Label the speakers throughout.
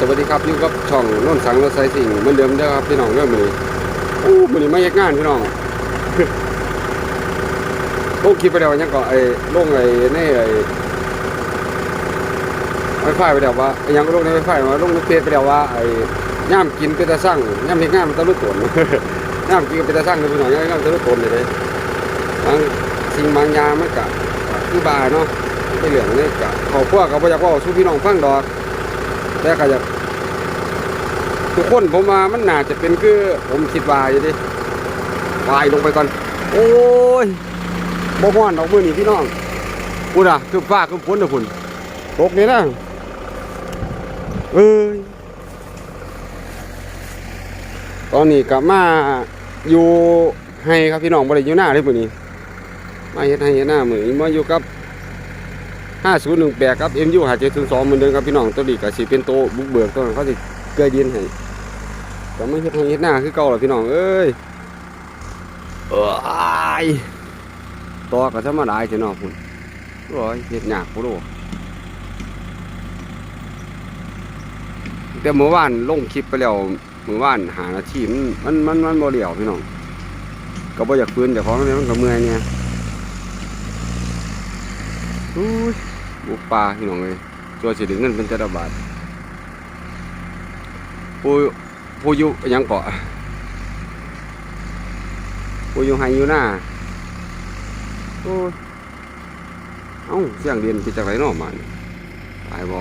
Speaker 1: สวัสดีครับอยู่กับช่องน้นสังรถไซสิ่งเหมือนเดิมเด้อครับพี่น้องเรื่องมือนี้อู้มือนี้ไม่ยักงานพี่น้องลงคลิปไปแล้วยังก็ไอ้ลงไอ้ในไอ้ไฟไฟไปแล้วว่ายังก็ลงในไฟไฟมาลงในเพจไปแล้วว่าไอ้ย่ามกินเป็นตาสั่งย่ามเห็นงานมันตะลุกตนย่ามกินเป็นตาสั่งเลยพี่น้องย่ามตะลุกตนเลยเลยบางสิ่งบางอย่างมันกะคือบาเนาะไม่เหลืองเนี่ยกะขาพวกเขาบ่อยากเว่าสู้พี่น้องฟังดอก แต่ก็อยากทุกคนผมว่ามันน่าจะเป็นคือผมคิดว่าอยู่ดิวายลงไปก่อน โอ้ยบ่ฮ้อนดอกมือนี่พี่น้องพูดอะคือฟ้าคือฝนนะพุ่นตกนี่นะเอ้ยตอนนี้กลับมาอยู่ให้ครับพี่น้องบ่ได้อยู่หน้าเลยมื้อนี้มาเฮ็ดให้เฮ็ดหน้ามื้อนี้มาอยู่กับ 5018ครับ MU 5702เหมือนเดิมครับพี่น้องตัวนี้ก็สิเป็นโตบุกเบิกตัวนั้นเขาสิเกยดินให้ก็ไม่เฮ็ดให้เฮ็ดหน้าคือเก่าล่ะพี่น้องเอ้ยเอ้ยต่อก็ธรรมดาสิเนาะพุ่นโอ้ยเฮ็ดยากพุ่นโอ้แต่เมื่อวานลงคลิปไปแล้วเมื่อวานหานาทีมมันมันมันบ่เดี่ยวพี่น้องก็บ่อยากฟื้นเจ้าของเนี่ยมันก็เมื่อยเนี่ยอุ้ย บุกป่าพี่น้องเลยตัวสิถึงเงินเป็นจะระบาทผู้ผู้อยู่หยังเกาะผู้ยู่ไฮยูหน้าโอ้เอ้าเสียงเรียนไปจากไหนนอกมานี่ตายบ่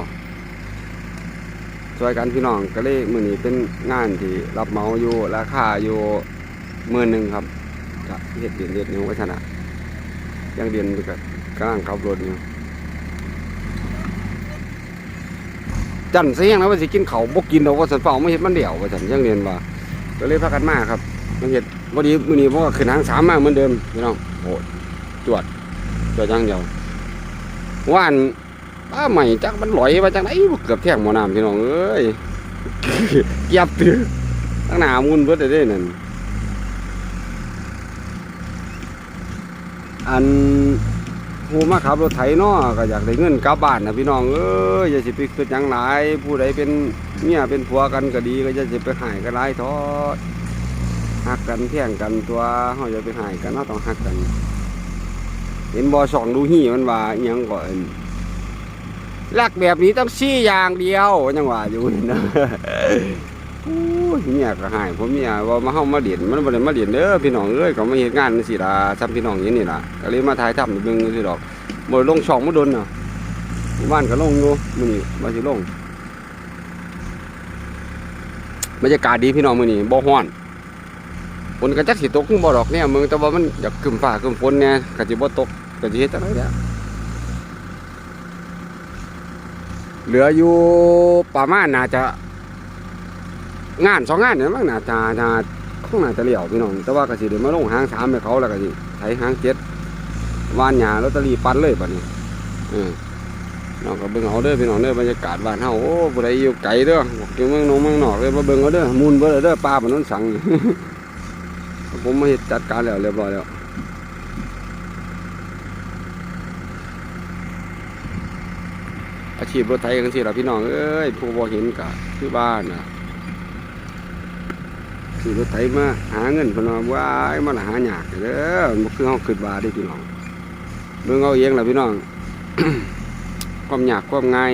Speaker 1: ช่วยกันพี่น้องก็เลยมือนี้เป็นงานที่รับเหมาอยู่ราคาอยู่หมื่นหนึ่งครับจะเฮ็ดเรียนเรียนนิ้วไว้ชนะยังเรียนอยู่กับกำลังขับรถอยู่ จันเสียงนะว่าสิกินเขาบ่กินดอกว่าสันเฝ้าไม่เห็นมันเดี่ยวว่าสันยังเรียนว่าก็เลยพากันมาครับมันเห็ดพอดีมื้อนี้เพราะว่าขึ้นทางสามมาเหมือนเดิมพี่น้องโอ้จวดจวดจังเดียวว่านป้าใหม่จักมันลอยมาจากไหนเกือบแทงหมอน้ำพี่น้องเอ้ยเกียบตื้อตั้งหนามุนเบิดเลยเด้นั่นอัน ผู้มาขับรถไถเนาะก็อยากได้เงินกลับบ้านนะพี่น้องเอ้ยอย่าสิไปคิดหยังหลายผู้ใดเป็นเมียเป็นผัวกันก็ดีก็อย่าสิไปหายกันหลายทอหักกันแท่งกันตัวเฮาอย่าไปหายกันเฮาต้องหักกัน เห็นบ่ช่องดูหี่มันว่าอิหยังก่อนรักแบบนี้ต้องชี้อย่างเดียวยังว่าอยู่นี่นะ เมียก็หายผมเมียว่ามาเฮามาเด่นมันบ่ได้มาเด่นเด้อพี่น้องเอ้ยก็มาเฮ็ดงานจังซี่ล่ะซ้ำพี่น้องอย่างนี้ล่ะก็เลยมาถ่ายทำให้เบิ่งจังซี่ดอกบ่ได้ลงช่องมาโดนน่ะบ้านก็ลงอยู่มื้อนี้ว่าสิลงบรรยากาศดีพี่น้องมื้อนี้บ่ร้อนฝนก็จักสิตกคือบ่ดอกเนี่ยมึงแต่ว่ามันอยากครึมฟ้าครึมฝนเนี่ยก็สิบ่ตกก็สิเฮ็ดจังไดเนี่ยเหลืออยู่ประมาณน่าจะ งานสองงานเนี่ยมั้งน่าจะจะคงน่าจะเลี้ยวพี่น้องแต่ว่าก็สิเดี๋ยวมาลงหางสามให้เขาแล้วก็สิไถหางเจ็ดวานหญ้าลอตเตอรี่ปันเลยบัดนี้เออน้องก็เบิ่งเอาเด้อพี่น้องเด้อบรรยากาศบ้านเฮาโอ้ผู้ใดอยู่ไกลเด้อบอกอยู่เมืองนองเมืองนอกเลยมาเบิ่งเอาเด้อมูลเบิ่เด้อปลาบนนั้นสั่งผมมาเฮ็ดจัดการแล้วเรียบร้อยแล้วอาชีพรถไถกันสิล่ะพี่น้องเอ้ยผู้บ่เห็นก็คือบ้านน่ะ ขี่รถไถมาหาเงินพนว่าว้ามันหาหยากเด้อมันคือเฮาคิดว่าได้พี่น้องเบิ่งเอาเองล่ะพี่น้องความหยากความง่าย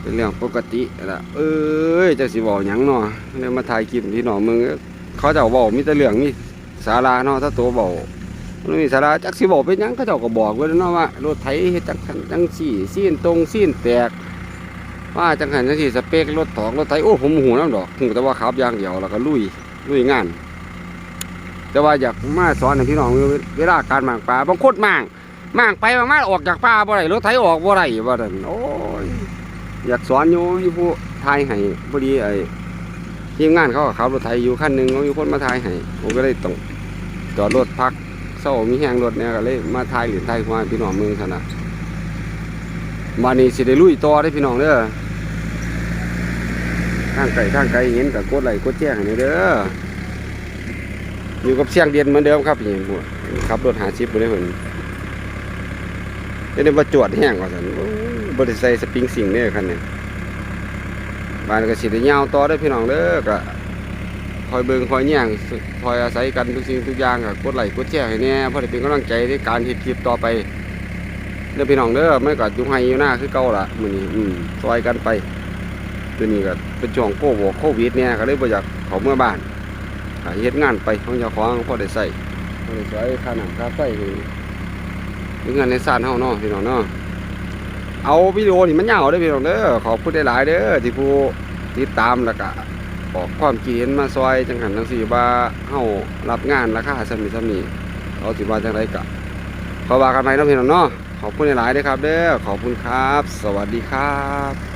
Speaker 1: เป็นเรื่องปกติล่ะเอ้ยจักสิเว้าหยังเนาะเลยมาถ่ายคลิปพี่น้องมึงเขาเจ้าเว้ามีแต่เรื่องมีสาระเนาะถ้าตัวเว้ามันมีสาระจักสิเว้าเป็นยังเขาเจ้าก็บอกไว้แล้วเนาะว่ารถไถเฮ็ดจังจังซี่ ซีนตรงซีนแตก ว่าจังหันจังสี่สเปครถถอกรถไถโอ้ผมหูน้ำดอกหูแต่ว่าขับยางเดียวแล้วก็ลุยลุยงาน แต่ว่าอยากมาสอนให้พี่น้องเวลาการหมางปลาบางคนหมางหมางไปบางมาออกจากป่าบ่ได้รถไถออกบ่ได้ว่าดันโอ้ยอยากสอนอยู่อยู่ผู้ทายให้พอดีไอ้ทีมงานเขาขับรถไถอยู่คันหนึ่งเขามีคนมาทายให้ผมก็เลยต้องจอดรถพักเศร้ามีแห้งรถเนี่ยก็เลยมาทายหรือทายมาให้พี่น้องมึงขนาดมานี่สิได้ลุยต่อได้พี่น้องเด้อ ทางไกลทางไกลเห็นกับกดไหลค์กดแจ้งให้หน่เด้ออยู่กับเสียงเดียนเหมือนเดิมครับนี่บัวขับรถหาชิปบ่ได้เพิ่นได้ได้มาจวดแห้งกว่าซั่นบ่ได้ใส่สปริงสิงเด้อคันนี้บ้านก็สิได้ยาวต่อได้พี่น้องเด้อก็คอยเบิ่งคอยแย่งคอยอาศัยกันทุกสิ่งทุกอย่างก็กดไลค์กดแชร์ให้แหน่เพื่อได้เป็นกำลังใจในการเฮ็ดคลิปต่อไปเด้อพี่น้องเด้อไม่ก็อยู่ให้อยู่หน้าคือเก่าละมือนี้อืมซอยกันไป ตัวนี้ก็เป็นช่วงโควิดโควิดเนี่ยก็เลยบ่อยากเขาเมื่อบ้านเฮ็ดงานไปของเจ้าของพอได้ใช้พอได้ใช้ค่าน้ำค่าไฟให้เงินในศาลเฮาเนาะพี่น้องเนาะเอาวิดีโอนี่มันยาวเด้อพี่น้องเด้อขอบคุณหลายเด้อที่ผู้ติดตามแล้วก็บอกความคิดเห็นมาซอยจังหันจังสี่ว่าเฮารับงานราคาสำนี้สำนี้เขาสิว่าจังไดก็ขอว่ากันไปนะพี่น้องเนาะขอบคุณหลายๆเด้อครับ เด้อขอบคุณครับ สวัสดีครับ